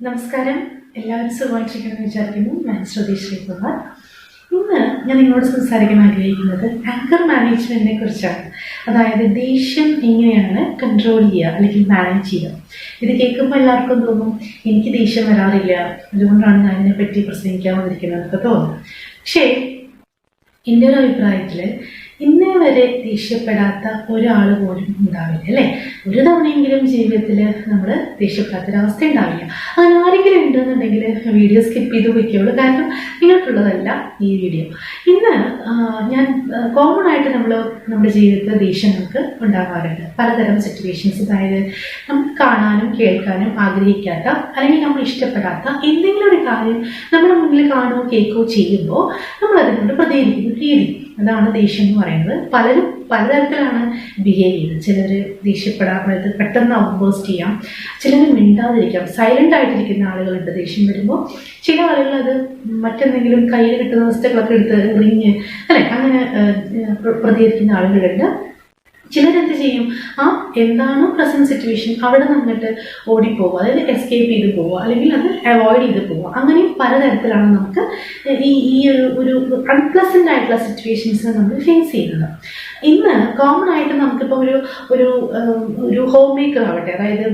നമസ്കാരം. എല്ലാവരും സുഖമായിട്ടിരിക്കണമെന്ന് വിചാരിക്കുന്നു. ഞാൻ ശ്രുതി ശ്രീകുമാർ. ഇന്ന് ഞാൻ നിങ്ങളോട് സംസാരിക്കാൻ ആഗ്രഹിക്കുന്നത് ആങ്കർ മാനേജ്മെന്റിനെ കുറിച്ചാണ്. അതായത് ദേഷ്യം എങ്ങനെയാണ് കൺട്രോൾ ചെയ്യുക അല്ലെങ്കിൽ മാനേജ് ചെയ്യുക. ഇത് കേൾക്കുമ്പോൾ എല്ലാവർക്കും തോന്നും എനിക്ക് ദേഷ്യം വരാറില്ല. അതുകൊണ്ടാണ് ഞാൻ ഇതിനെപ്പറ്റി പ്രസംഗിക്കാൻ വന്നിരിക്കുന്നത്. തോന്നും. പക്ഷേ എന്റെ ഒരു അഭിപ്രായത്തിൽ ഇന്നേ വരെ ദേഷ്യപ്പെടാത്ത ഒരാൾ പോലും ഉണ്ടാവില്ല അല്ലേ? ഒരു തവണയെങ്കിലും ജീവിതത്തിൽ നമ്മൾ ദേഷ്യപ്പെടാത്തൊരവസ്ഥ ഉണ്ടാവില്ല അങ്ങനെ ആരെങ്കിലും ഉണ്ടെന്നുണ്ടെങ്കിൽ വീഡിയോ സ്കിപ്പ് ചെയ്ത് വയ്ക്കുള്ളൂ കാരണം നിങ്ങൾക്കുള്ളതല്ല ഈ വീഡിയോ ഇന്ന് ഞാൻ കോമൺ ആയിട്ട് നമ്മൾ നമ്മുടെ ജീവിതത്തിൽ ദേഷ്യം നമുക്ക് ഉണ്ടാകാറുണ്ട് പലതരം സിറ്റുവേഷൻസ് അതായത് നമുക്ക് കാണാനും കേൾക്കാനും ആഗ്രഹിക്കാത്ത അല്ലെങ്കിൽ നമ്മൾ ഇഷ്ടപ്പെടാത്ത എന്തെങ്കിലും ഒരു കാര്യം നമ്മുടെ മുന്നിൽ കാണുകയോ കേൾക്കുകയോ ചെയ്യുമ്പോൾ നമ്മൾ അതിനോട് പ്രതികരിക്കുന്ന രീതി അതാണ് ദേഷ്യം എന്ന് പറയുന്നത്. പലരും പലതരത്തിലാണ് ബിഹേവ് ചെയ്യുന്നത്. ചിലർ ദേഷ്യപ്പെടാൻ പെട്ടെന്ന് ഔട്ട്ബേസ്റ്റ് ചെയ്യാം. ചിലർ മിണ്ടാതിരിക്കാം. സൈലന്റ് ആയിട്ടിരിക്കുന്ന ആളുകളുണ്ട് ദേഷ്യം വരുമ്പോൾ ചില ആളുകൾ അത് മറ്റെന്തെങ്കിലും കയ്യിൽ കിട്ടുന്ന വസ്തുക്കളൊക്കെ എടുത്ത് എറിഞ്ഞ് അല്ലെ? അങ്ങനെ പ്രതികരിക്കുന്ന ആളുകളുണ്ട്. ചിലരെന്ത് ചെയ്യും? ആ എന്താണോ പ്രസന്റ് സിറ്റുവേഷൻ അവിടെ നിന്നിട്ട് ഓടിപ്പോവുക അതായത് എസ്കേപ്പ് ചെയ്ത് പോവുക. അല്ലെങ്കിൽ അത് അവോയ്ഡ് ചെയ്ത് പോവുക. അങ്ങനെ പലതരത്തിലാണ് നമുക്ക് ഈ ഈ ഒരു ഒരു അൺപ്ലസന്റ് ആയിട്ടുള്ള സിറ്റുവേഷൻസ് നമ്മൾ ഫേസ് ചെയ്യുന്നത്. ഇന്ന് കോമൺ ആയിട്ട് നമുക്കിപ്പോൾ ഒരു ഒരു ഒരു ഹോം മേക്കർ ആവട്ടെ അതായത്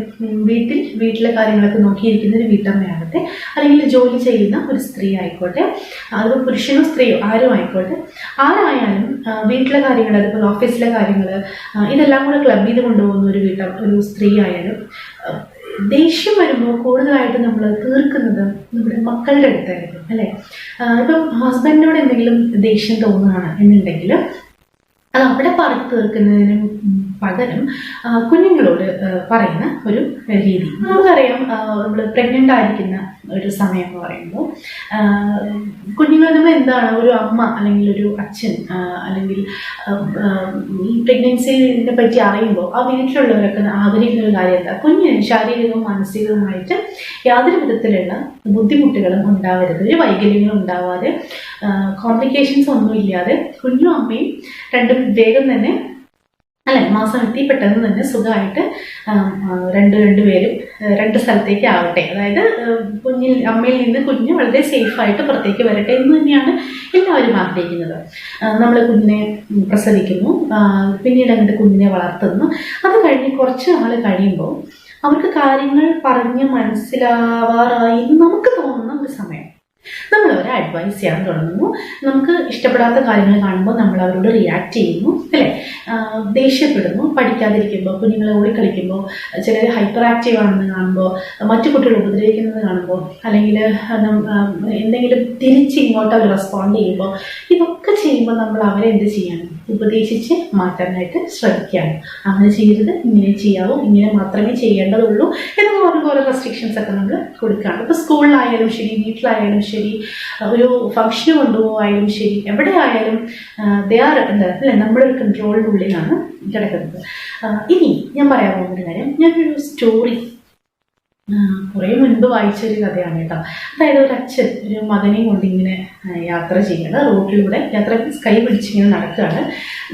വീട്ടിൽ വീട്ടിലെ കാര്യങ്ങളൊക്കെ നോക്കിയിരിക്കുന്ന ഒരു വീട്ടമ്മയാവട്ടെ അല്ലെങ്കിൽ ജോലി ചെയ്യുന്ന ഒരു സ്ത്രീ ആയിക്കോട്ടെ അത് പുരുഷനോ സ്ത്രീയോ ആരും ആയിക്കോട്ടെ ആരായാലും വീട്ടിലെ കാര്യങ്ങൾ അതുപോലെ ഓഫീസിലെ കാര്യങ്ങൾ ഇതെല്ലാം കൂടെ ക്ലബ് ചെയ്ത് കൊണ്ടുപോകുന്ന ഒരു വീട്ട ഒരു സ്ത്രീ ആയാലും ദേഷ്യം വരുമ്പോൾ കൂടുതലായിട്ട് നമ്മൾ തീർക്കുന്നത് നമ്മുടെ മക്കളുടെ അടുത്തായിരിക്കും അല്ലേ? ഇപ്പം ഹസ്ബൻഡിനോട് എന്തെങ്കിലും ദേഷ്യം തോന്നുകയാണ് എന്നുണ്ടെങ്കിൽ അത് അവിടെ പറഞ്ഞു തീർക്കുന്നതിന് പകരം കുഞ്ഞുങ്ങളോട് പറയുന്ന ഒരു രീതി. നമുക്കറിയാം നമ്മൾ പ്രഗ്നന്റ് ആയിരിക്കുന്ന ഒരു സമയം എന്ന് പറയുമ്പോൾ. കുഞ്ഞുങ്ങൾ നമ്മൾ എന്താണ്? ഒരു അമ്മ അല്ലെങ്കിൽ ഒരു അച്ഛൻ അല്ലെങ്കിൽ ഈ പ്രഗ്നൻസിനെ പറ്റി അറിയുമ്പോൾ ആ വീട്ടിലുള്ളവരൊക്കെ ആഗ്രഹിക്കുന്ന ഒരു കാര്യം എന്താ? കുഞ്ഞിന് ശാരീരികവും മാനസികവുമായിട്ട് യാതൊരു വിധത്തിലുള്ള ബുദ്ധിമുട്ടുകളും ഉണ്ടാവരുത്. ഒരു വൈകല്യങ്ങളും ഉണ്ടാവാതെ കോംപ്ലിക്കേഷൻസ് ഒന്നും ഇല്ലാതെ കുഞ്ഞും അമ്മയും രണ്ടും വേഗം തന്നെ അല്ലെ? മാസം എത്തി പെട്ടെന്ന് തന്നെ സുഖമായിട്ട് രണ്ട് രണ്ട് പേരും രണ്ട് സ്ഥലത്തേക്ക് ആവട്ടെ. അതായത് കുഞ്ഞിൽ അമ്മയിൽ നിന്ന് കുഞ്ഞ് വളരെ സേഫായിട്ട് പുറത്തേക്ക് വരട്ടെ എന്ന് തന്നെയാണ് എല്ലാവരും ആഗ്രഹിക്കുന്നത്. നമ്മൾ കുഞ്ഞിനെ പ്രസവിക്കുന്നു. പിന്നീട് അങ്ങോട്ട് കുഞ്ഞിനെ വളർത്തുന്നു. അത് കഴിഞ്ഞ് കുറച്ച് നാൾ കഴിയുമ്പോൾ അവർക്ക് കാര്യങ്ങൾ പറഞ്ഞ് മനസ്സിലാവാറായി നമുക്ക് തോന്നുന്ന ഒരു സമയം. നമ്മൾ അവരെ അഡ്വൈസ് ചെയ്യാൻ തുടങ്ങുന്നു. നമുക്ക് ഇഷ്ടപ്പെടാത്ത കാര്യങ്ങൾ കാണുമ്പോൾ നമ്മൾ അവരോട് റിയാക്ട് ചെയ്യുന്നു അല്ലേ? ദേഷ്യപ്പെടുന്നു പഠിക്കാതിരിക്കുമ്പോൾ കുഞ്ഞുങ്ങളെ ഓടിക്കളിക്കുമ്പോൾ ചിലർ ഹൈപ്പർ ആക്റ്റീവ് ആണെന്ന് കാണുമ്പോൾ മറ്റു കുട്ടികൾ ഉപദ്രവിക്കുന്നത് കാണുമ്പോൾ അല്ലെങ്കിൽ എന്തെങ്കിലും തിരിച്ച് ഇങ്ങോട്ട് അവർ റെസ്പോണ്ട് ചെയ്യുമ്പോൾ ഇതൊക്കെ ചെയ്യുമ്പോൾ നമ്മൾ അവരെന്ത് ചെയ്യണം ഉപദേശിച്ച് മാറ്റാനായിട്ട് ശ്രമിക്കുകയാണ്. അങ്ങനെ ചെയ്യരുത് ഇങ്ങനെ ചെയ്യാവൂ ഇങ്ങനെ മാത്രമേ ചെയ്യേണ്ടതുള്ളൂ എന്ന് പറഞ്ഞ ഓരോ റെസ്ട്രിക്ഷൻസ് ഒക്കെ നമ്മൾ കൊടുക്കുകയാണ് ഇപ്പോൾ സ്കൂളിലായാലും ശരി വീട്ടിലായാലും ശരി ഒരു ഫംഗ്ഷന് കൊണ്ടുപോയാലും ശരി എവിടെ ആയാലും ദേ ആർ എന്താ അല്ലേ നമ്മുടെ ഒരു കൺട്രോളിനുള്ളിലാണ് കിടക്കുന്നത്. ഇനി ഞാൻ പറയാൻ പോകുന്ന കാര്യം ഞാനൊരു സ്റ്റോറി കുറേ മുൻപ് വായിച്ച ഒരു കഥയാണ് കേട്ടോ. അതായത് ഒരു അച്ഛൻ ഒരു മകനെയും കൊണ്ട് ഇങ്ങനെ യാത്ര ചെയ്യുന്നത്. റോഡിലൂടെ യാത്ര കൈ പിടിച്ചിങ്ങനെ നടക്കുകയാണ്.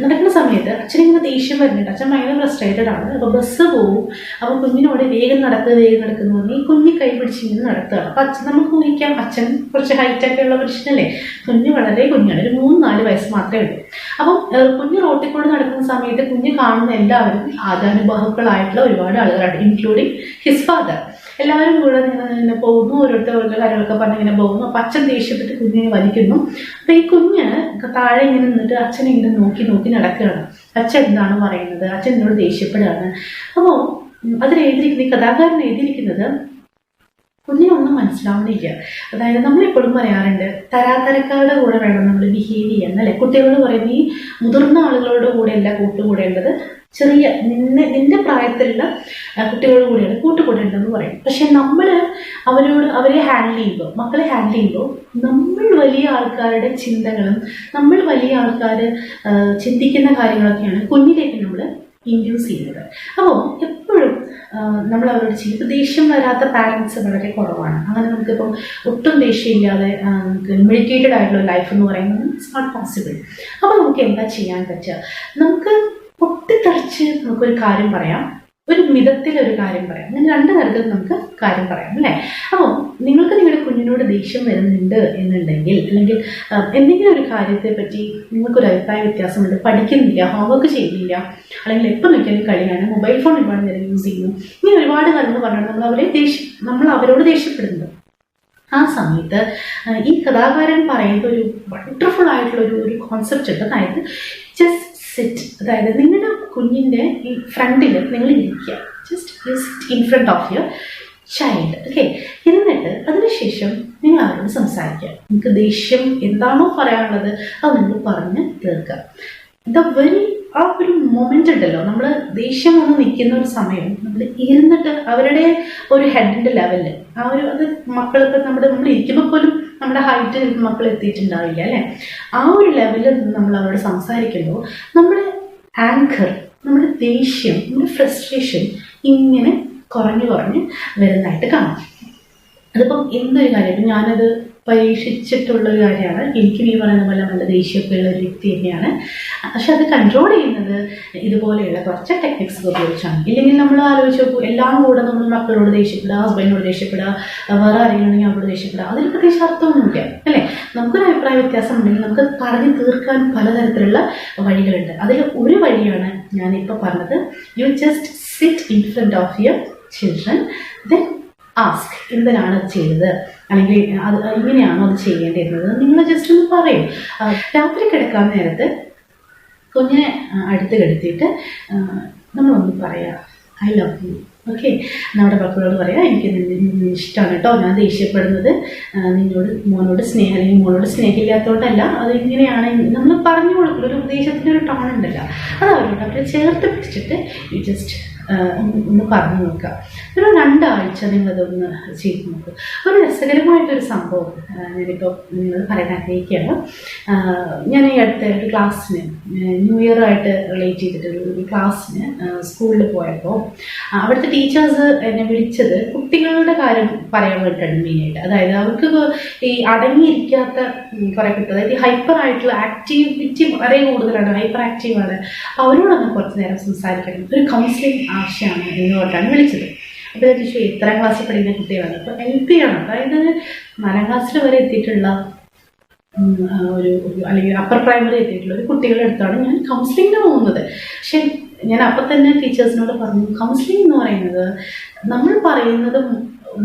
നടക്കുന്ന സമയത്ത് അച്ഛനിങ്ങനെ ദേഷ്യം വരുന്നുണ്ട്. അച്ഛൻ ഭയങ്കര ഫ്രസ്ട്രേറ്റഡ് ആണ്. അപ്പോൾ ബസ് പോകും അപ്പോൾ കുഞ്ഞിനോട് വേഗം നടക്കുക വേഗം നടക്കുന്നു പറഞ്ഞ് ഈ കുഞ്ഞ് കൈ പിടിച്ചിങ്ങനെ നടത്തുകയാണ് അപ്പോൾ അച്ഛൻ നമുക്ക് ഊഹിക്കാം അച്ഛൻ കുറച്ച് ഹൈറ്റൊക്കെ ഉള്ള മനുഷ്യനല്ലേ? കുഞ്ഞ് വളരെ കുഞ്ഞാണ്. ഒരു മൂന്ന് നാല് വയസ്സ് മാത്രമേ ഉള്ളൂ. അപ്പം കുഞ്ഞ് റോട്ടിൽ കൂടെ നടക്കുന്ന സമയത്ത് കുഞ്ഞ് കാണുന്ന എല്ലാവരും ആദാനുബാഹുക്കളായിട്ടുള്ള ഒരുപാട് ആളുകളാണ് ഇൻക്ലൂഡിങ് ഹിസ് ഫാദർ എല്ലാവരും കൂടെ ഇങ്ങനെ പോകുന്നു ഓരോരുത്തർ ഓരോ കാര്യങ്ങളൊക്കെ പറഞ്ഞ് ഇങ്ങനെ പോകുന്നു. അപ്പം അച്ഛൻ ദേഷ്യപ്പെട്ട് കുഞ്ഞിനെ വലിക്കുന്നു. അപ്പം ഈ കുഞ്ഞ് താഴെ ഇങ്ങനെ നിന്നിട്ട് അച്ഛനെ ഇങ്ങനെ നോക്കി നോക്കി നടക്കുകയാണ്. അച്ഛൻ എന്താണ് പറയുന്നത്? അച്ഛൻ എന്നോട് ദേഷ്യപ്പെടുകയാണ്. അപ്പോൾ ഈ കഥാകാരൻ എഴുതിയിരിക്കുന്നത് കുഞ്ഞിനൊന്നും മനസ്സിലാവുന്നില്ല. അതായത് നമ്മൾ നമ്മളെപ്പോഴും പറയാറുണ്ട് തരാതരക്കാരുടെ കൂടെ വേണം നമ്മൾ ബിഹേവ് ചെയ്യാൻ അല്ലെ? കുട്ടികളോട് പറയുന്നത് ഈ മുതിർന്ന ആളുകളുടെ കൂടെ അല്ല കൂട്ടുകൂടേണ്ടത്. ചെറിയ നിന്നെ നിന്റെ പ്രായത്തിലുള്ള കുട്ടികളുടെ കൂടെയാണ് കൂട്ടുകൂടേണ്ടതെന്ന് പറയും. പക്ഷെ നമ്മൾ അവരോട് അവരെ ഹാൻഡിൽ ചെയ്യുമ്പോൾ മക്കളെ ഹാൻഡിൽ ചെയ്യുമ്പോൾ നമ്മൾ വലിയ ആൾക്കാരുടെ ചിന്തകളും നമ്മൾ വലിയ ആൾക്കാർ ചിന്തിക്കുന്ന കാര്യങ്ങളൊക്കെയാണ് കുഞ്ഞിലേക്ക് നമ്മൾ ഇൻഡ്യൂസ് ചെയ്യുന്നത്. അപ്പോൾ എപ്പോഴും നമ്മൾ അവരോട് ചെയ്യും ഇപ്പോൾ ദേഷ്യം വരാത്ത പാരൻസ് വളരെ കുറവാണ്. അങ്ങനെ നമുക്കിപ്പം ഒട്ടും ദേഷ്യമില്ലാതെ നമുക്ക് മെഡിറ്റേറ്റഡ് ആയിട്ടുള്ള ലൈഫ് എന്ന് പറയുന്നത് ഇറ്റ്സ് നോട്ട് പോസിബിൾ അപ്പോൾ നമുക്ക് എന്താ ചെയ്യാൻ പറ്റുക? നമുക്ക് പൊട്ടിത്തെറിച്ച് നമുക്കൊരു കാര്യം പറയാം. ഒരു മിതത്തിൽ ഒരു കാര്യം പറയാം. അങ്ങനെ രണ്ട് തരത്തിൽ നമുക്ക് കാര്യം പറയാം അല്ലേ? അപ്പോൾ നിങ്ങൾക്ക് നിങ്ങളുടെ കുഞ്ഞിനോട് ദേഷ്യം വരുന്നുണ്ട് എന്നുണ്ടെങ്കിൽ അല്ലെങ്കിൽ എന്തെങ്കിലും ഒരു കാര്യത്തെ പറ്റി നിങ്ങൾക്കൊരു അഭിപ്രായ വ്യത്യാസമുണ്ട് പഠിക്കുന്നില്ല ഹോംവർക്ക് ചെയ്യുന്നില്ല അല്ലെങ്കിൽ എപ്പോൾ നോക്കിയാലും കളിയാണ് മൊബൈൽ ഫോൺ ഒരുപാട് നേരം യൂസ് ചെയ്യുന്നു ഇങ്ങനെ ഒരുപാട് കാര്യങ്ങൾ പറഞ്ഞാൽ നമ്മൾ അവരെ ദേഷ്യം നമ്മൾ അവരോട് ദേഷ്യപ്പെടുന്നത് ആ സമയത്ത് ഈ കഥാകാരൻ പറയുന്ന ഒരു വണ്ടർഫുൾ ആയിട്ടുള്ള ഒരു ഒരു കോൺസെപ്റ്റ് ഉണ്ട് അതായത് ജസ്റ്റ് സിറ്റ് അതായത് നിങ്ങളുടെ കുഞ്ഞിന്റെ ഈ ഫ്രണ്ടിൽ നിങ്ങൾ ഇരിക്കുക just just in front of your child okay എന്നിട്ട് അതിനുശേഷം നിങ്ങൾ അവരോട് സംസാരിക്കുക. നിങ്ങൾക്ക് ദേഷ്യം എന്താണോ പറയാനുള്ളത് അത് നിങ്ങൾ പറഞ്ഞ് തീർക്കുക. ദ വെരി ആ ഒരു മൊമെന്റ് ഉണ്ടല്ലോ. നമ്മൾ ദേഷ്യം വന്ന് നിൽക്കുന്ന ഒരു സമയം നമ്മൾ ഇരുന്നിട്ട് അവരുടെ ഒരു ഹെഡിന്റെ ലെവലിൽ ആ ഒരു അത് മക്കളൊക്കെ നമ്മുടെ നമ്മൾ ഇരിക്കുമ്പോൾ പോലും നമ്മുടെ ഹൈറ്റ് മക്കൾ എത്തിയിട്ടുണ്ടാവില്ല അല്ലേ? ആ ഒരു ലെവലിൽ നമ്മൾ അവരോട് സംസാരിക്കുമ്പോൾ നമ്മുടെ ആങ്കർ നമ്മുടെ ദേഷ്യം നമ്മുടെ ഫ്രസ്ട്രേഷൻ ഇങ്ങനെ കുറഞ്ഞു കുറഞ്ഞ് വരുന്നതായിട്ട് കാണാം. അതിപ്പം എന്തൊരു കാര്യം ഇപ്പം ഞാനത് പരീക്ഷിച്ചിട്ടുള്ള ഒരു കാര്യമാണ്. എനിക്കും ഈ പറയുന്ന പോലെ നല്ല ദേഷ്യമൊക്കെയുള്ള ഒരു വ്യക്തി തന്നെയാണ്. പക്ഷെ അത് കൺട്രോൾ ചെയ്യുന്നത് ഇതുപോലെയുള്ള കുറച്ച് ടെക്നിക്സ് ഉപയോഗിച്ചാണ്. ഇല്ലെങ്കിൽ നമ്മൾ ആലോചിച്ച് നോക്കൂ എല്ലാം കൂടെ നമ്മൾ മക്കളോട് ദേഷ്യപ്പെടുക ഹസ്ബൻഡിനോട് ദേഷ്യപ്പെടുക വേറെ ആരെങ്കിലും അവരോട് ദേഷ്യപ്പെടുക. അതിന് പ്രത്യേകിച്ച് അർത്ഥമൊന്നുമില്ല അല്ലേ? നമുക്കൊരു അഭിപ്രായ വ്യത്യാസം ഉണ്ടെങ്കിൽ നമുക്ക് പറഞ്ഞു തീർക്കാൻ പലതരത്തിലുള്ള വഴികളുണ്ട്. അതിൽ ഒരു വഴിയാണ് ഞാനിപ്പോൾ പറഞ്ഞത് you just sit in front of your children then ask എന്തിനാണ് അത് ചെയ്തത്? അല്ലെങ്കിൽ അത് ഇങ്ങനെയാണോ അത് ചെയ്യേണ്ടിയിരുന്നത്? നിങ്ങൾ ജസ്റ്റ് ഒന്ന് പറയും. രാത്രി കിടക്കാൻ നേരത്ത് കുഞ്ഞിനെ അടുത്ത് കിടത്തിയിട്ട് നമ്മളൊന്ന് പറയാം. ഐ ലവ് യു ഓക്കെ നമ്മുടെ മക്കളോട് പറയാം എനിക്ക് ഇഷ്ടമാണ് കേട്ടോ. ഞാൻ ദേഷ്യപ്പെടുന്നത് നിന്നോട് മോനോട് സ്നേഹം അല്ലെങ്കിൽ മോനോട് സ്നേഹമില്ലാത്തതുകൊണ്ടല്ല. അത് ഇങ്ങനെയാണ് നമ്മൾ പറഞ്ഞു കൊടുക്കുന്ന ഒരു ഉപദേശത്തിന്റെ ഒരു ടോൺ ഉണ്ടല്ലോ. അത് അവരോട് അവരെ ചേർത്ത് പിടിച്ചിട്ട് യു ജസ്റ്റ് ഒന്ന് പറഞ്ഞു നോക്കുക. ഒരു രണ്ടാഴ്ച നിങ്ങളതൊന്ന് ചെയ്ത് നോക്കുക ഒരു രസകരമായിട്ടൊരു സംഭവം ഞാനിപ്പോൾ നിങ്ങൾ പറയാൻ ആഗ്രഹിക്കുകയാണ്. ഞാൻ ഈ അടുത്ത ഒരു ക്ലാസ്സിന് ന്യൂ ഇയർ ആയിട്ട് റിലേറ്റ് ചെയ്തിട്ടുള്ള ഒരു- ക്ലാസ്സിന് സ്കൂളിൽ പോയപ്പോൾ അവിടുത്തെ ടീച്ചേഴ്സ് എന്നെ വിളിച്ചത് കുട്ടികളുടെ കാര്യം പറയാൻ വേണ്ടിയിട്ടാണ് മെയിനായിട്ട് അതായത് അവർക്ക് ഈ അടങ്ങിയിരിക്കാത്ത കുറേ കുട്ടികൾ അതായത് ഹൈപ്പർ ആയിട്ടുള്ള ആക്ടിവിറ്റി വളരെ കൂടുതലാണ് ഹൈപ്പർ ആക്റ്റീവാണ് അവരോടൊന്ന് കുറച്ച് നേരം സംസാരിക്കണം. ഒരു കൗൺസിലിംഗ് ആവശ്യമാണ് എന്ന് പറഞ്ഞാണ് വിളിച്ചത്. അപ്പോൾ ഞാൻ ചോദിച്ചു എത്രാം ക്ലാസ്സിൽ പഠിക്കുന്ന കുട്ടികളാണ് അപ്പോൾ എൽ പി ആണ്. അതായത് നാലാം ക്ലാസ്സിൽ വരെ എത്തിയിട്ടുള്ള ഒരു അല്ലെങ്കിൽ അപ്പർ പ്രൈമറി എത്തിയിട്ടുള്ള ഒരു കുട്ടികളുടെ അടുത്താണ് ഞാൻ കൗൺസിലിങ്ങിന് പോകുന്നത്. പക്ഷെ ഞാൻ അപ്പം തന്നെ ടീച്ചേഴ്സിനോട് പറഞ്ഞു കൗൺസിലിംഗ് എന്ന് പറയുന്നത് നമ്മൾ പറയുന്നത്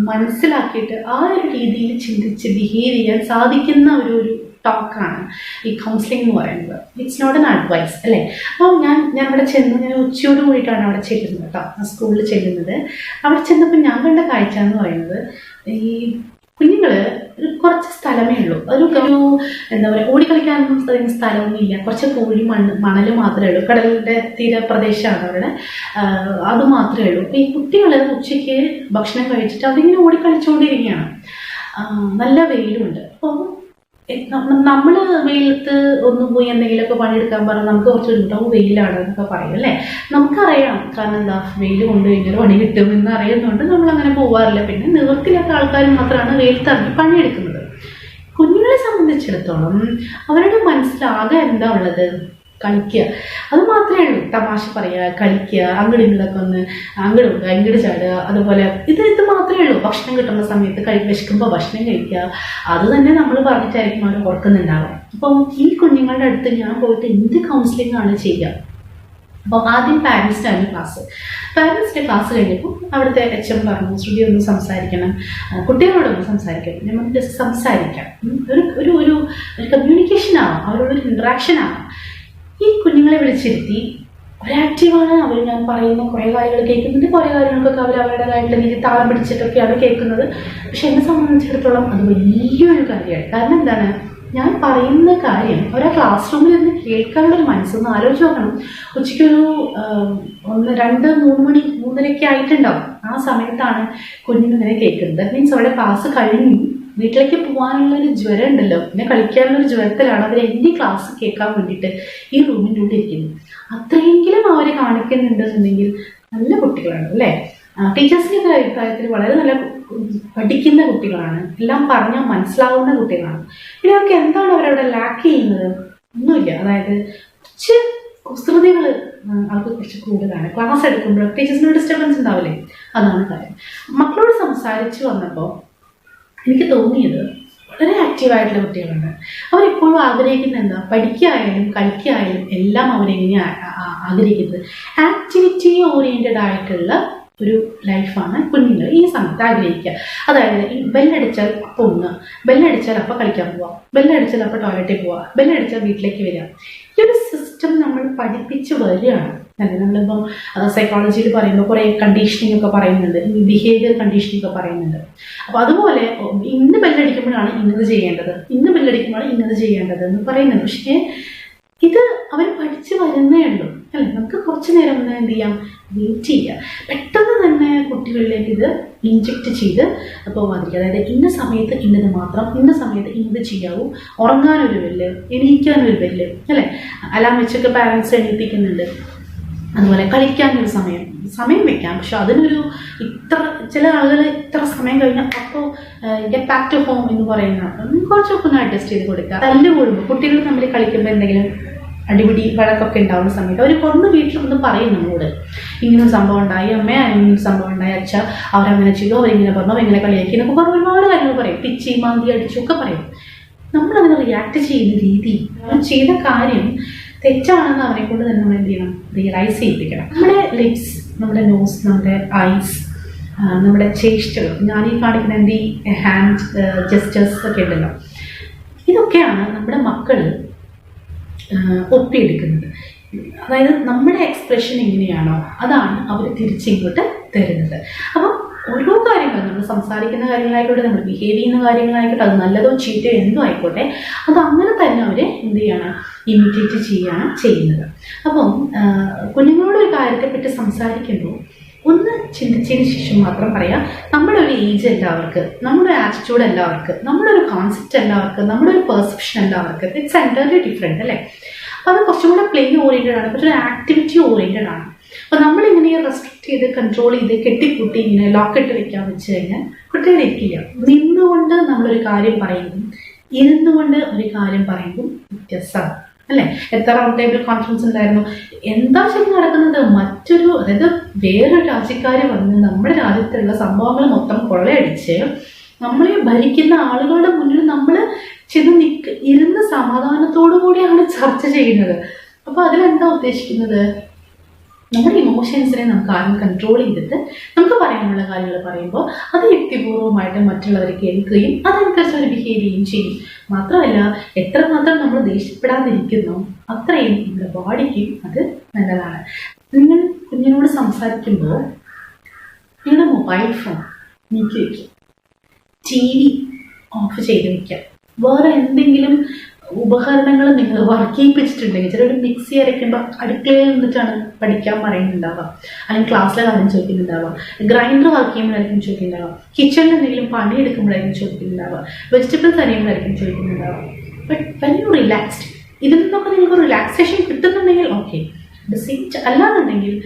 മനസ്സിലാക്കിയിട്ട് ആ ഒരു രീതിയിൽ ചിന്തിച്ച് ബിഹേവ് ചെയ്യാൻ സാധിക്കുന്ന ഒരു ഒരു ടോക്കാണ് ഈ കൗൺസിലിംഗ് എന്ന് പറയുന്നത്. ഇറ്റ്സ് നോട്ട് എൻ അഡ്വൈസ് അല്ലേ? അപ്പോൾ ഞാൻ ഞാൻ അവിടെ ചെന്ന് ഞാൻ ഉച്ചയോട് കൂടിയിട്ടാണ് അവിടെ ചെല്ലുന്നത് കേട്ടോ. ആ സ്കൂളിൽ ചെല്ലുന്നത്. അവിടെ ചെന്നപ്പോൾ ഞാൻ കണ്ട കാഴ്ച എന്ന് പറയുന്നത് ഈ കുഞ്ഞുങ്ങൾ കുറച്ച് സ്ഥലമേ ഉള്ളൂ. ഒരു ഒരു എന്താ പറയുക ഓടിക്കളിക്കാനൊന്നും പറയുന്ന സ്ഥലമൊന്നും ഇല്ല കുറച്ച് പൂഴി മണ്ണ് മണൽ മാത്രമേ ഉള്ളൂ. കടലിന്റെ തീരപ്രദേശമാണ് അവിടെ. അത് മാത്രമേ ഉള്ളൂ. ഈ കുട്ടികൾ ഉച്ചയ്ക്ക് ഭക്ഷണം കഴിച്ചിട്ട് അവരിങ്ങനെ ഓടിക്കളിച്ചുകൊണ്ടിരിക്കുകയാണ് നല്ല വെയിലുണ്ട്. അപ്പോൾ നമ്മൾ വെയിലത്ത് ഒന്ന് പോയി എന്തെങ്കിലുമൊക്കെ പണിയെടുക്കാൻ പറഞ്ഞാൽ നമുക്ക് കുറച്ച് ഉണ്ടാവും വെയിലാണ് എന്നൊക്കെ പറയും അല്ലേ? നമുക്കറിയാം കാരണം എന്താ വെയിൽ കൊണ്ട് കഴിഞ്ഞാൽ പണി കിട്ടുമെന്ന് അറിയുന്നതുകൊണ്ട് നമ്മൾ അങ്ങനെ പോവാറില്ല. പിന്നെ നിവർക്കില്ലാത്ത ആൾക്കാർ മാത്രമാണ് വെയിലത്ത് ഇറങ്ങി പണിയെടുക്കുന്നത്. കുഞ്ഞുങ്ങളെ സംബന്ധിച്ചിടത്തോളം അവരുടെ മനസ്സിലാകെ എന്താ ഉള്ളത്? കളിക്കുക. അത് മാത്രമേ ഉള്ളൂ തമാശ പറയുക കളിക്കുക അങ്ങോട്ട് ഇങ്ങോട്ടൊക്കെ ഒന്ന് അങ്ങോട്ട് ഇങ്ങോട്ട് ചാടുക അതുപോലെ ഇത് ഇത് മാത്രമേ ഉള്ളൂ. ഭക്ഷണം കിട്ടുന്ന സമയത്ത് കഴി വിശക്കുമ്പോൾ ഭക്ഷണം കഴിക്കുക. അത് തന്നെ നമ്മൾ പറഞ്ഞിട്ടായിരിക്കും അവർ ഓർക്കുന്നുണ്ടാവുക. അപ്പം ഈ കുഞ്ഞുങ്ങളുടെ അടുത്ത് ഞാൻ പോയിട്ട് എന്ത് കൗൺസിലിംഗ് ആണ് ചെയ്യുക? അപ്പോൾ ആദ്യം പാരൻസിനാണ് ക്ലാസ് പാരൻസിന്റെ ക്ലാസ് കഴിഞ്ഞപ്പോൾ അവിടുത്തെ എച്ച് എം പറഞ്ഞു ശ്രുതി ഒന്ന് സംസാരിക്കണം. കുട്ടികളോടൊന്ന് സംസാരിക്കണം. നമ്മൾ ജസ്റ്റ് സംസാരിക്കാം. ഒരു ഒരു ഒരു ഒരു കമ്മ്യൂണിക്കേഷൻ ആവാം. അവരോടൊരു ഇൻട്രാക്ഷൻ ആവാം. ഈ കുഞ്ഞുങ്ങളെ വിളിച്ചിരുത്തി. ഒരാക്റ്റീവാണ് അവർ ഞാൻ പറയുന്ന കുറേ കാര്യങ്ങൾ കേൾക്കുന്നുണ്ട്. കുറേ കാര്യങ്ങൾക്കൊക്കെ അവർ അവരുടേതായിട്ടുള്ള രീതി താളം പിടിച്ചിട്ടൊക്കെയാണ് കേൾക്കുന്നത്. പക്ഷെ എന്നെ സംബന്ധിച്ചിടത്തോളം അത് വലിയൊരു കാര്യമാണ്. കാരണം എന്താണ്? ഞാൻ പറയുന്ന കാര്യം ഒരാ ക്ലാസ് റൂമിൽ നിന്ന് കേൾക്കാനുള്ള ഒരു മനസ്സൊന്ന് ആലോചിച്ച് നോക്കണം. ഉച്ചയ്ക്കൊരു ഒന്ന് രണ്ട് മൂന്ന് മണി മൂന്നരയൊക്കെ ആയിട്ടുണ്ടാവും ആ സമയത്താണ് കുഞ്ഞിങ്ങനെ കേൾക്കുന്നത്. മീൻസ് അവരുടെ ക്ലാസ് കഴിഞ്ഞു. വീട്ടിലേക്ക് പോകാനുള്ളൊരു ജ്വരം ഉണ്ടല്ലോ പിന്നെ കളിക്കാനുള്ളൊരു ജ്വരത്തിലാണ് അവർ എന്റെ ക്ലാസ് കേൾക്കാൻ വേണ്ടിയിട്ട് ഈ റൂമിന്റെ ഉള്ളിൽ ഇരിക്കുന്നത്. അത്രയെങ്കിലും അവർ കാണിക്കുന്നുണ്ടെന്നുണ്ടെങ്കിൽ നല്ല കുട്ടികളാണ് അല്ലേ? ടീച്ചേഴ്സിന്റെ അഭിപ്രായത്തിൽ വളരെ നല്ല പഠിക്കുന്ന കുട്ടികളാണ്. എല്ലാം പറഞ്ഞാൽ മനസ്സിലാവുന്ന കുട്ടികളാണ്. ഇവരൊക്കെ എന്താണ് അവരവിടെ ലാക്ക് ചെയ്യുന്നത്? ഒന്നുമില്ല. അതായത് കുറച്ച് കുസൃതികൾ അവർക്ക് കുറച്ച് കൂടുതലാണ്. ക്ലാസ് എടുക്കുമ്പോൾ ടീച്ചേഴ്സിന് ഡിസ്റ്റർബൻസ് ഉണ്ടാവില്ലേ? അതാണ് കാര്യം. മക്കളോട് സംസാരിച്ചു വന്നപ്പോൾ എനിക്ക് തോന്നിയത് വളരെ ആക്റ്റീവായിട്ടുള്ള കുട്ടികളുണ്ട് അവരെപ്പോഴും ആഗ്രഹിക്കുന്ന എന്താ? പഠിക്കായാലും കളിക്കായാലും എല്ലാം അവരെങ്ങനെയാണ് ആഗ്രഹിക്കുന്നത്. ആക്ടിവിറ്റി ഓറിയന്റഡ് ആയിട്ടുള്ള ഒരു ലൈഫാണ് കുഞ്ഞുങ്ങൾ ഈ സമയത്ത് ആഗ്രഹിക്കുക. അതായത് ഈ ബെല്ലടിച്ചാൽ അപ്പോൾ ഒന്ന് ബെല്ലടിച്ചാൽ അപ്പോൾ കളിക്കാൻ പോവാം ബെല്ലടിച്ചാൽ അപ്പോൾ ടോയ്ലറ്റിൽ പോവാം ബെല്ലടിച്ചാൽ വീട്ടിലേക്ക് വരിക. ഈ ഒരു സിസ്റ്റം നമ്മൾ പഠിപ്പിച്ച് വരികയാണ്. അല്ലെ? നമ്മളിപ്പം സൈക്കോളജിയിൽ പറയുമ്പോൾ കുറേ കണ്ടീഷനിങ് ഒക്കെ പറയുന്നുണ്ട്. ബിഹേവിയർ കണ്ടീഷനിങ് ഒക്കെ പറയുന്നുണ്ട്. അപ്പോൾ അതുപോലെ ഇന്ന് ബെല്ലടിക്കുമ്പോഴാണ് ഇന്നത് ചെയ്യേണ്ടത്. ഇന്ന് ബെല്ലടിക്കുമ്പോഴാണ് ഇന്നത് ചെയ്യേണ്ടത് എന്ന് പറയുന്നുണ്ട്. പക്ഷേ ഇത് അവർ പഠിച്ചു വരുന്നേ ഉള്ളൂ. അല്ലെ? നമുക്ക് കുറച്ച് നേരം ഒന്ന് എന്ത് ചെയ്യാം? വെയിറ്റ് ചെയ്യുക. പെട്ടെന്ന് തന്നെ കുട്ടികളിലേക്ക് ഇത് ഇൻജെക്റ്റ് ചെയ്ത് പോകാതിരിക്കുക അതായത് ഇന്ന സമയത്ത് ഇന്നത് മാത്രം ഇന്ന സമയത്ത് ഇന്നത് ചെയ്യാവൂ. ഉറങ്ങാനൊരു വെല്ല് എണീക്കാനൊരു വെല്ല് അല്ലേ? അലാം വെച്ചൊക്കെ പാരൻസ് എണീപ്പിക്കുന്നുണ്ട്. അതുപോലെ കളിക്കാനൊരു സമയം സമയം വെക്കാം. പക്ഷെ അതിനൊരു ഇത്ര ചില ആളുകൾ ഇത്ര സമയം കഴിഞ്ഞാൽ അപ്പോൾ ഗെറ്റ് ബാക്ക് ടു ഹോം എന്ന് പറയുന്ന കുറച്ചൊക്കെ ഒന്ന് അഡ്ജസ്റ്റ് ചെയ്ത് കൊടുക്കുക. തല്ല് കൂടുമ്പോൾ കുട്ടികൾ തമ്മിൽ കളിക്കുമ്പോൾ എന്തെങ്കിലും അടിപിടി വഴക്കൊക്കെ ഉണ്ടാവുന്ന സമയത്ത് അവർ ഒന്ന് വീട്ടിൽ ഒന്ന് പറയും നമ്മളോട്. ഇങ്ങനെ ഒരു സംഭവം ഉണ്ടായി അമ്മ ഒരു സംഭവം ഉണ്ടായി അച്ഛ അവരങ്ങനെ ചെയ്തു അവരിങ്ങനെ പറഞ്ഞു അവരിങ്ങനെ കളിയാക്കി എന്നൊക്കെ പറഞ്ഞ് ഒരുപാട് കാര്യങ്ങൾ പറയും. പിച്ചി മാന്തി അടിച്ചു ഒക്കെ പറയും. നമ്മളതിനെ റിയാക്ട് ചെയ്യുന്ന രീതി ചെയ്ത കാര്യം തെറ്റാണെന്ന് അവരെ കൊണ്ട് തന്നെ നമ്മൾ എന്ത് ചെയ്യണം? റിയലൈസ് ചെയ്യിപ്പിക്കണം. നമ്മുടെ ലിപ്സ് നമ്മുടെ നോസ് നമ്മുടെ ഐസ് നമ്മുടെ ചേഷ്ടകൾ ഞാൻ ഈ കാണിക്കുന്ന എന്റെ ഈ ഹാൻഡ് ജസ്റ്റേഴ്സ് ഒക്കെ ഉണ്ടല്ലോ. ഇതൊക്കെയാണ് നമ്മുടെ മക്കൾ ഒപ്പിയെടുക്കുന്നത്. അതായത് നമ്മുടെ എക്സ്പ്രഷൻ എങ്ങനെയാണോ അതാണ് അവർ തിരിച്ചിങ്ങോട്ട് തരുന്നത്. അപ്പം ഓരോ കാര്യങ്ങളും നമ്മൾ സംസാരിക്കുന്ന കാര്യങ്ങളായിക്കോട്ടെ നമ്മൾ ബിഹേവ് ചെയ്യുന്ന കാര്യങ്ങളായിക്കോട്ടെ അത് നല്ലതോ ചീറ്റോ എന്തോ ആയിക്കോട്ടെ അത് അങ്ങനെ തന്നെ അവർ എന്ത് ചെയ്യണം? ഇമിറ്റേറ്റ് ചെയ്യുകയാണ് ചെയ്യുന്നത്. അപ്പം കുഞ്ഞുങ്ങളോട് ഒരു കാര്യത്തെപ്പറ്റി സംസാരിക്കുമ്പോൾ ഒന്ന് ചിന്തിച്ചതിന് ശേഷം മാത്രം പറയാം നമ്മുടെ ഒരു ഏജ് എല്ലാവർക്ക് നമ്മുടെ ആറ്റിറ്റ്യൂഡ് എല്ലാവർക്ക് നമ്മുടെ ഒരു കോൺസെപ്റ്റ് എല്ലാവർക്ക് നമ്മുടെ ഒരു പെർസെപ്ഷൻ എല്ലാവർക്ക് ഇറ്റ്സ് എന്റയർലി ഡിഫറെന്റ് അല്ലേ? അപ്പോൾ അത് കുറച്ചും കൂടെ പ്ലേ ഓറിയന്റഡ് ആണ് കുറച്ചൊരു ആക്ടിവിറ്റി ഓറിയന്റഡ് ആണ്. അപ്പോൾ നമ്മളിങ്ങനെ റെസ്ട്രിക്ട് ചെയ്ത് കൺട്രോൾ ചെയ്ത് കെട്ടിക്കൂട്ടി ഇങ്ങനെ ലോക്കിട്ട് വെക്കാൻ വെച്ച് കഴിഞ്ഞാൽ കുട്ടികൾ ഇരിക്കില്ല. നിന്നുകൊണ്ട് നമ്മളൊരു കാര്യം പറയുന്നു ഇരുന്നുകൊണ്ട് ഒരു കാര്യം പറയുമ്പോൾ വ്യത്യസ്തമാണ് അല്ലെ? എത്ര റൗണ്ട് ടേബിൾ കോൺഫറൻസ് ഉണ്ടായിരുന്നു? എന്താ ശരി നടക്കുന്നത്? മറ്റൊരു അതായത് വേറൊരു രാജ്യക്കാർ വന്ന് നമ്മുടെ രാജ്യത്തുള്ള സംഭവങ്ങൾ മൊത്തം കൊള്ളയടിച്ച് നമ്മളെ ഭരിക്കുന്ന ആളുകളുടെ മുന്നിൽ നമ്മൾ ചെന്ന് നിക്ക് ഇരുന്ന് സമാധാനത്തോടു കൂടിയാണ് ചർച്ച ചെയ്യുന്നത്. അപ്പോൾ അതിലെന്താ ഉദ്ദേശിക്കുന്നത്? നമ്മുടെ ഇമോഷൻസിനെ നമുക്ക് ആരും കൺട്രോൾ ചെയ്തിട്ട് നമുക്ക് പറയാനുള്ള കാര്യങ്ങൾ പറയുമ്പോൾ അത് വ്യക്തിപൂർവമായിട്ട് മറ്റുള്ളവർ കേൾക്കുകയും അതനുസരിച്ച് അവർ ബിഹേവ് ചെയ്യുകയും ചെയ്യും. മാത്രമല്ല എത്രമാത്രം നമ്മൾ ദേഷ്യപ്പെടാതിരിക്കുന്നു അത്രയും നമ്മുടെ ബോഡിക്ക് അത് നല്ലതാണ്. നിങ്ങൾ കുഞ്ഞിനോട് സംസാരിക്കുമ്പോൾ നിങ്ങളുടെ മൊബൈൽ ഫോൺ നീക്കി വയ്ക്കുക ടി വി ഓഫ് ചെയ്ത് വയ്ക്കുക വേറെ എന്തെങ്കിലും ഉപകരണങ്ങൾ നിങ്ങൾ വർക്ക് ചെയ്യിപ്പിച്ചിട്ടുണ്ടെങ്കിൽ ഒരു മിക്സി അരയ്ക്കുമ്പോൾ അടുക്കളയിൽ നിന്നിട്ടാണ് പഠിക്കാൻ പറയുന്നുണ്ടാവുക. അല്ലെങ്കിൽ ക്ലാസ്സിൽ കാര്യം ചോദിക്കുന്നുണ്ടാവുക. Grinder work ചെയ്യുമ്പോഴായിരിക്കും ചോദിക്കുന്നുണ്ടാവുക. കിച്ചണിൽ എന്തെങ്കിലും പണി എടുക്കുമ്പോഴായിരിക്കും ചോദിക്കുന്നുണ്ടാവുക. വെജിറ്റബിൾസ് അരിയുമ്പോഴായിരിക്കും ചോദിക്കുന്നുണ്ടാവുക. ബട്ട് വെൻ യു റിലാക്സ്ഡ് ഇതിൽ നിന്നൊക്കെ നിങ്ങൾക്ക് റിലാക്സേഷൻ കിട്ടുന്നുണ്ടെങ്കിൽ ഓക്കെ അല്ലാന്നുണ്ടെങ്കിൽ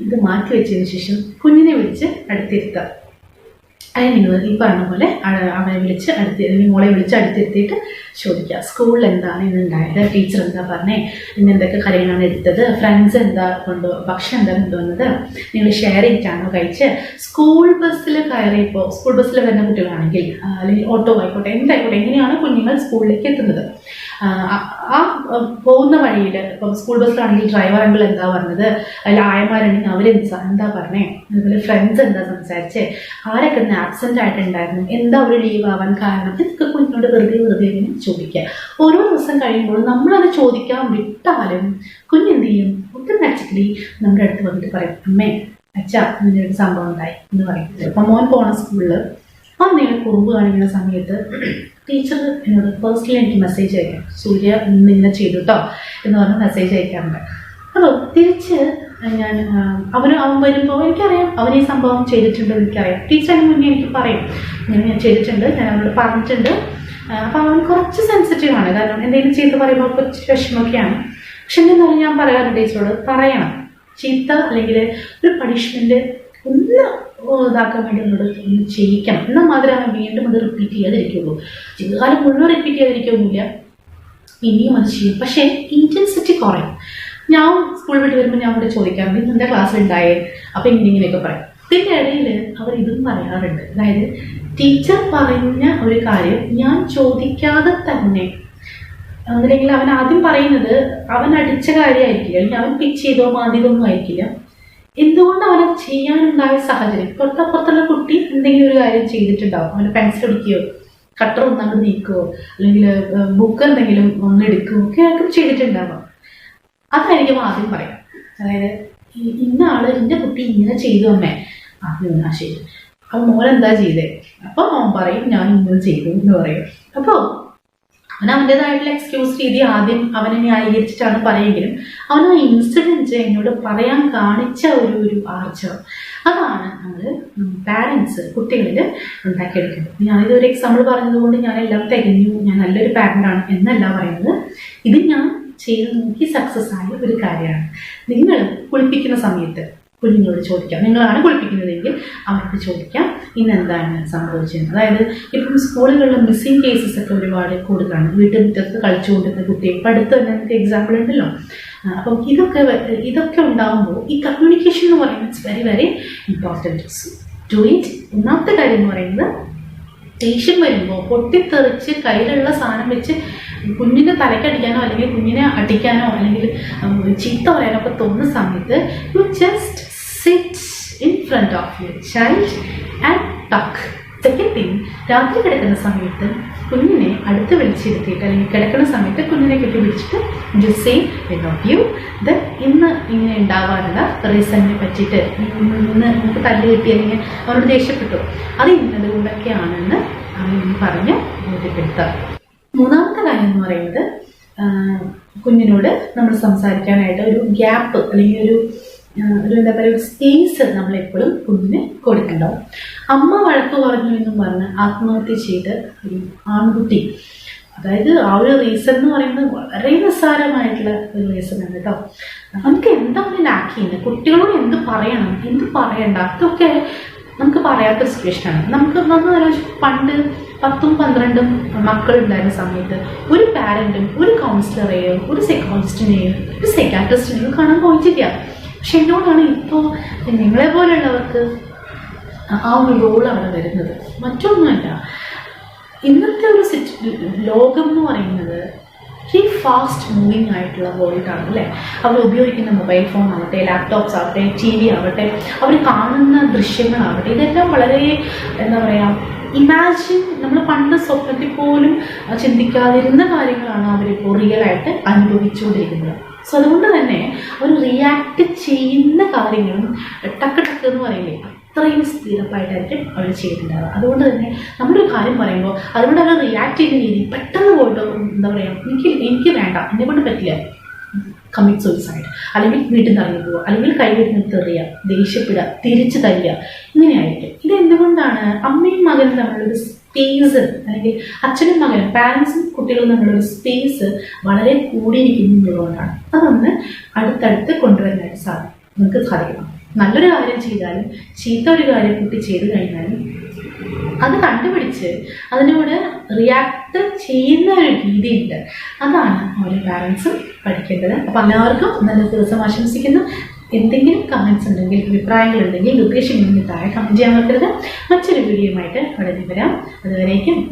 ഇത് മാറ്റി വെച്ചതിന് ശേഷം കുഞ്ഞിനെ വിളിച്ച് അടുത്തിരുത്തുക. അതിന് നിങ്ങൾ ഈ പറഞ്ഞ പോലെ അവനെ വിളിച്ച് അടുത്ത് മോളെ വിളിച്ച് അടുത്തിരുത്തിയിട്ട് ചോദിക്കുക. സ്കൂളിൽ എന്താണ് ഇന്ന് ഉണ്ടായത് ടീച്ചർ എന്താ പറഞ്ഞേ? ഇന്ന് എന്തൊക്കെ കാര്യങ്ങളാണ് എടുത്തത്? ഫ്രണ്ട്സ് എന്താ കൊണ്ട് ഭക്ഷണം എന്താ കൊണ്ടുവന്നത്? നിങ്ങൾ ഷെയർ ചെയ്തിട്ടാണോ കഴിച്ച്? സ്കൂൾ ബസ്സിൽ കയറിയപ്പോൾ സ്കൂൾ ബസ്സിൽ വരുന്ന കുട്ടികളാണെങ്കിൽ അല്ലെങ്കിൽ ഓട്ടോ ആയിക്കോട്ടെ എന്തായിക്കോട്ടെ എങ്ങനെയാണ് കുഞ്ഞുങ്ങൾ സ്കൂളിലേക്ക് എത്തുന്നത്? ആ പോകുന്ന വഴിയിൽ ഇപ്പം സ്കൂൾ ബസ്സിലാണെങ്കിൽ ഡ്രൈവർ അങ്കിൾ എന്താ പറഞ്ഞത്? അതിൽ ആയമാരുണ്ടെങ്കിൽ അവരെന്താ എന്താ പറഞ്ഞേ? അതുപോലെ ഫ്രണ്ട്സ് എന്താ സംസാരിച്ചേ? ആരൊക്കെ ഇന്ന് ആബ്സെന്റ് ആയിട്ടുണ്ടായിരുന്നു? എന്താ ഒരു ലീവ് ആവാൻ കാരണം? ഇതൊക്കെ കുഞ്ഞിനോട് വെറുതെ വെറുതെ ഇങ്ങനെ ചോദിക്കുക. ഓരോ ദിവസം കഴിയുമ്പോൾ നമ്മളത് ചോദിക്കാൻ വിട്ടാലും കുഞ്ഞെന്ത് ചെയ്യും ഓട്ടോമാറ്റിക്കലി നമ്മുടെ അടുത്ത് വന്നിട്ട് പറയും അമ്മേ അച്ഛ ഇങ്ങനെ ഒരു സംഭവം ഉണ്ടായി എന്ന് പറയും. അപ്പം മോൻ പോണ സ്കൂളിൽ അന്ന് ഞാൻ കുറുമ്പ് കാണിക്കുന്ന സമയത്ത് ടീച്ചർ എന്നോട് പേഴ്സണലി എനിക്ക് മെസ്സേജ് അയക്കാം. സൂര്യ ഇങ്ങനെ ചെയ്തു കേട്ടോ എന്ന് പറഞ്ഞ് മെസ്സേജ് അയക്കാറുണ്ട്. അപ്പോൾ തിരിച്ച് ഞാൻ അവന് അവൻ വരുമ്പോൾ എനിക്കറിയാം. അവൻ ഈ സംഭവം ചെയ്തിട്ടുണ്ട് എനിക്കറിയാം. ടീച്ചറിന് മുന്നേ എനിക്ക് പറയും. ഞാൻ ഞാൻ ചെയ്തിട്ടുണ്ട് ഞാൻ അവനോട് പറഞ്ഞിട്ടുണ്ട്. അപ്പോൾ അവൻ കുറച്ച് സെൻസിറ്റീവ് ആണ്. കാരണം എന്തെങ്കിലും ചീത്ത പറയുമ്പോൾ കുറച്ച് വിഷമമൊക്കെയാണ്. പക്ഷെ എന്നാലും ഞാൻ പറയാറുണ്ട് ടീച്ചറോട് പറയണം. ചീത്ത അല്ലെങ്കിൽ ഒരു പണിഷ്മെന്റ് ഇതാക്കാൻ വേണ്ടി എന്നോട് ഒന്ന് ചെയ്യിക്കണം എന്നാൽ മാത്രമേ അവൻ വീണ്ടും അത് റിപ്പീറ്റ് ചെയ്യാതിരിക്കുള്ളൂ ജീവിതകാലം മുഴുവൻ റിപ്പീറ്റ് ചെയ്യാതിരിക്കൊന്നുമില്ല ഇനിയും അത് ചെയ്യും. പക്ഷേ ഇന്റൻസിറ്റി കുറയും. ഞാൻ സ്കൂൾ വിട്ട് വരുമ്പോൾ ഞാൻ അവിടെ ചോദിക്കാറുണ്ട് ഇന്ന് എന്റെ ക്ലാസ്സിൽ ഉണ്ടായേ അപ്പം ഇങ്ങനെ ഇങ്ങനെയൊക്കെ പറയും. ഇതിന്റെ ഇടയിൽ അവർ ഇതും പറയാറുണ്ട്. അതായത് ടീച്ചർ പറഞ്ഞ ഒരു കാര്യം ഞാൻ ചോദിക്കാതെ തന്നെ. അങ്ങനെയെങ്കിൽ അവൻ ആദ്യം പറയുന്നത് അവൻ അടിച്ച കാര്യമായിരിക്കില്ല. അല്ലെങ്കിൽ അവൻ പിച്ച് ചെയ്തോ മാതിയതൊന്നും ആയിരിക്കില്ല. എന്തുകൊണ്ട് അവനത് ചെയ്യാനുണ്ടായ സാഹചര്യം? പുറത്തപ്പുറത്തുള്ള കുട്ടി എന്തെങ്കിലും ഒരു കാര്യം ചെയ്തിട്ടുണ്ടാവും. അവന് പെൻസിൽ അടിക്കുകയോ കട്ടർ ഒന്നങ്ങ് നീക്കുകയോ അല്ലെങ്കിൽ ബുക്ക് എന്തെങ്കിലും ഒന്ന് എടുക്കുകയോ ഒക്കെ ആർക്കും ചെയ്തിട്ടുണ്ടാവാം. അതായിരിക്കും ആദ്യം പറയാം. അതായത് ഇന്ന ആൾ എന്റെ കുട്ടി ഇങ്ങനെ ചെയ്തു അമ്മേ. ആ എന്നാ ശരി മോനെന്താ മോൻ എന്താ ചെയ്തേ? അപ്പൊ അവൻ പറയും ഞാൻ ഇങ്ങനെ ചെയ്തു എന്ന് പറയും. അപ്പോൾ അവൻ അവന്റെതായിട്ടുള്ള എക്സ്ക്യൂസ് രീതി ആദ്യം അവനെ ന്യായീകരിച്ചിട്ടാണ് പറയുമെങ്കിലും അവൻ ആ ഇൻസിഡന്റ് എന്നോട് പറയാൻ കാണിച്ച ഒരു ഒരു ആർജവം. അതാണ് നമ്മൾ പാരൻസ് കുട്ടികളിൽ ഉണ്ടാക്കിയെടുക്കുന്നത് ഞാനിത് ഒരു എക്സാമ്പിൾ പറഞ്ഞതുകൊണ്ട് ഞാൻ എല്ലാം തികഞ്ഞു. ഞാൻ നല്ലൊരു പാരന്റാണ് എന്നല്ല പറയുന്നത്. ഇത് ഞാൻ ചെയ്ത് നോക്കി സക്സസ് ആയ ഒരു കാര്യമാണ്. നിങ്ങൾ കുളിപ്പിക്കുന്ന സമയത്ത് കുഞ്ഞുങ്ങളോട് ചോദിക്കാം. നിങ്ങളാണ് കുളിപ്പിക്കുന്നതെങ്കിൽ അവർക്ക് ചോദിക്കാം ഇന്ന് എന്താണ് സംഭവിച്ചത് അതായത് ഇപ്പം സ്കൂളുകളിൽ മിസ്സിംഗ് കേസസ് ഒക്കെ ഒരുപാട് കൂടുതലാണ് വീട്ടിൽ മുറ്റത്ത് കളിച്ചു കളിച്ചുകൊണ്ടിരുന്ന കുട്ടികൾ ഇപ്പം അടുത്ത് തന്നെ നമുക്ക് എക്സാമ്പിൾ ഉണ്ടല്ലോ. അപ്പം ഇതൊക്കെ ഇതൊക്കെ ഉണ്ടാകുമ്പോൾ ഈ കമ്മ്യൂണിക്കേഷൻ എന്ന് പറയുന്നത് it's very very important to it ഒന്നാമത്തെ കാര്യം എന്ന് പറയുന്നത് ദേഷ്യം വരുമ്പോൾ പൊട്ടിത്തെറിച്ച് കയ്യിലുള്ള സാധനം വെച്ച് കുഞ്ഞിന്റെ തലക്കടിക്കാനോ അല്ലെങ്കിൽ കുഞ്ഞിനെ അടിക്കാനോ അല്ലെങ്കിൽ ചീത്ത പറയാനോ ഒക്കെ തോന്നുന്ന സമയത്ത് you just sit in front of your child and talk second thing രാത്രി കിടക്കുന്ന സമയത്ത് കുഞ്ഞിനെ അടുത്ത് വിളിച്ചിരുത്തിയിട്ട് അല്ലെങ്കിൽ കിടക്കുന്ന സമയത്ത് കുഞ്ഞിനെ കെട്ടി പിടിച്ചിട്ട് just say I love you the ഇന്ന് ഇങ്ങനെ ഉണ്ടാവാനുള്ള റീസണിനെ പറ്റിയിട്ട് ഇന്ന് നമുക്ക് തല്ല് കിട്ടി അല്ലെങ്കിൽ അവരോട് ദേഷ്യപ്പെട്ടു. അത് ഇന്നത് കൊണ്ടൊക്കെയാണെന്ന് അവൻ പറഞ്ഞ് ബോധ്യപ്പെടുത്തുക മൂന്നാമത്തെ കാര്യം എന്ന് പറയുന്നത് കുഞ്ഞിനോട് നമ്മൾ സംസാരിക്കാനായിട്ട് ഒരു ഗ്യാപ്പ് അല്ലെങ്കിൽ ഒരു ഒരു എന്താ പറയുക ഒരു സ്പേസ് നമ്മളെപ്പോഴും കുഞ്ഞിന് കൊടുക്കണ്ടാവും അമ്മ വഴക്ക് പറഞ്ഞു എന്നും പറഞ്ഞ് ആത്മഹത്യ ചെയ്ത് ഒരു ആൺകുട്ടി. അതായത് ആ ഒരു റീസൺ എന്ന് പറയുന്നത് വളരെ നിസ്സാരമായിട്ടുള്ള ഒരു റീസൺ ആണ് കേട്ടോ. നമുക്ക് എന്താണ് ലാക്ക് ചെയ്യുന്നത്? കുട്ടികളോട് എന്ത് പറയണം? എന്ത് പറയണ്ട? അതൊക്കെ നമുക്ക് പറയാത്ത സിറ്റുവേഷനാണ് നമുക്ക് നമ്മൾ പണ്ട് പത്തും പന്ത്രണ്ടും മക്കളുണ്ടായിരുന്ന സമയത്ത് ഒരു പാരന്റും ഒരു കൗൺസിലറെയോ ഒരു സൈക്കോളജിസ്റ്റിനെയോ ഒരു സൈക്കാട്രിസ്റ്റിനെയോ കാണാൻ പോയിട്ടില്ല. പക്ഷെ എന്നോടാണ് ഇപ്പോൾ നിങ്ങളെ പോലെയുള്ളവർക്ക് ആ ഒരു റോളാണ് വരുന്നത്. മറ്റൊന്നുമല്ല ഇന്നത്തെ ഒരു സിറ്റ് ലോകം എന്ന് പറയുന്നത് ഈ ഫാസ്റ്റ് മൂവിങ് ആയിട്ടുള്ള വേൾഡാണ് അല്ലേ? അവർ ഉപയോഗിക്കുന്ന മൊബൈൽ ഫോൺ ആവട്ടെ ലാപ്ടോപ്സ് ആവട്ടെ ടി വി ആവട്ടെ അവർ കാണുന്ന ദൃശ്യങ്ങളാവട്ടെ ഇതെല്ലാം വളരെ എന്താ പറയുക ഇമാജിൻ നമ്മൾ പണ്ട് സ്വപ്നത്തിൽ പോലും ചിന്തിക്കാതിരുന്ന കാര്യങ്ങളാണ് അവരിപ്പോൾ റിയലായിട്ട് അനുഭവിച്ചുകൊണ്ടിരിക്കുന്നത്. സോ അതുകൊണ്ട് തന്നെ അവർ റിയാക്ട് ചെയ്യുന്ന കാര്യങ്ങളും ടക്ക് ടക്ക് എന്ന് പറയില്ലേ അത്രയും സ്ഥിരപ്പായിട്ടായിരിക്കും അവർ ചെയ്തിട്ടുണ്ടാവുക അതുകൊണ്ട് തന്നെ നമ്മളൊരു കാര്യം പറയുമ്പോൾ അതുകൊണ്ട് അവർ റിയാക്ട് ചെയ്യുന്ന രീതി പെട്ടെന്ന് പോയിട്ട് എന്താ പറയുക എനിക്ക് എനിക്ക് വേണ്ട എന്നെ കൊണ്ട് പറ്റില്ല. കമ്മിറ്റ് സൂയിസൈഡ് അല്ലെങ്കിൽ വീട്ടിൽ നിന്ന് ഇറങ്ങി പോവുക. അല്ലെങ്കിൽ കൈവിട്ട് തെറിയുക ദേഷ്യപ്പെടുക. തിരിച്ചു തരിക. ഇങ്ങനെയായിരിക്കും. ഇത് എന്തുകൊണ്ടാണ് അമ്മയും മകനും തമ്മിലൊരു സ്പേസ് അല്ലെങ്കിൽ അച്ഛനും മകനും പാരൻസും കുട്ടികളും തമ്മിലുള്ള സ്പേസ് വളരെ കൂടിയിരിക്കുന്നതുകൊണ്ടാണ് അതൊന്ന് അടുത്തടുത്ത് കൊണ്ടുവരാനായിട്ട് സാധിക്കും. നിങ്ങൾക്ക് സാധിക്കണം. നല്ലൊരു കാര്യം ചെയ്താലും ചീത്ത ഒരു കാര്യം കുട്ടി ചെയ്തു കഴിഞ്ഞാലും അത് കണ്ടുപിടിച്ച് അതിനോട് റിയാക്ട് ചെയ്യുന്ന ഒരു രീതിയുണ്ട്. അതാണ് ഓരോ പാരൻസും പഠിക്കേണ്ടത്. അപ്പം എല്ലാവർക്കും നല്ല ദിവസം ആശംസിക്കുന്നു. എന്തെങ്കിലും കമൻസ് ഉണ്ടെങ്കിൽ അഭിപ്രായങ്ങൾ ഉണ്ടെങ്കിൽ ലൊക്കേഷൻ താഴെ കമന്റ് ചെയ്യാൻ മറക്കരുത്. മറ്റൊരു ആയിട്ട് ഉടനെ വരാം. അതുവരേക്കും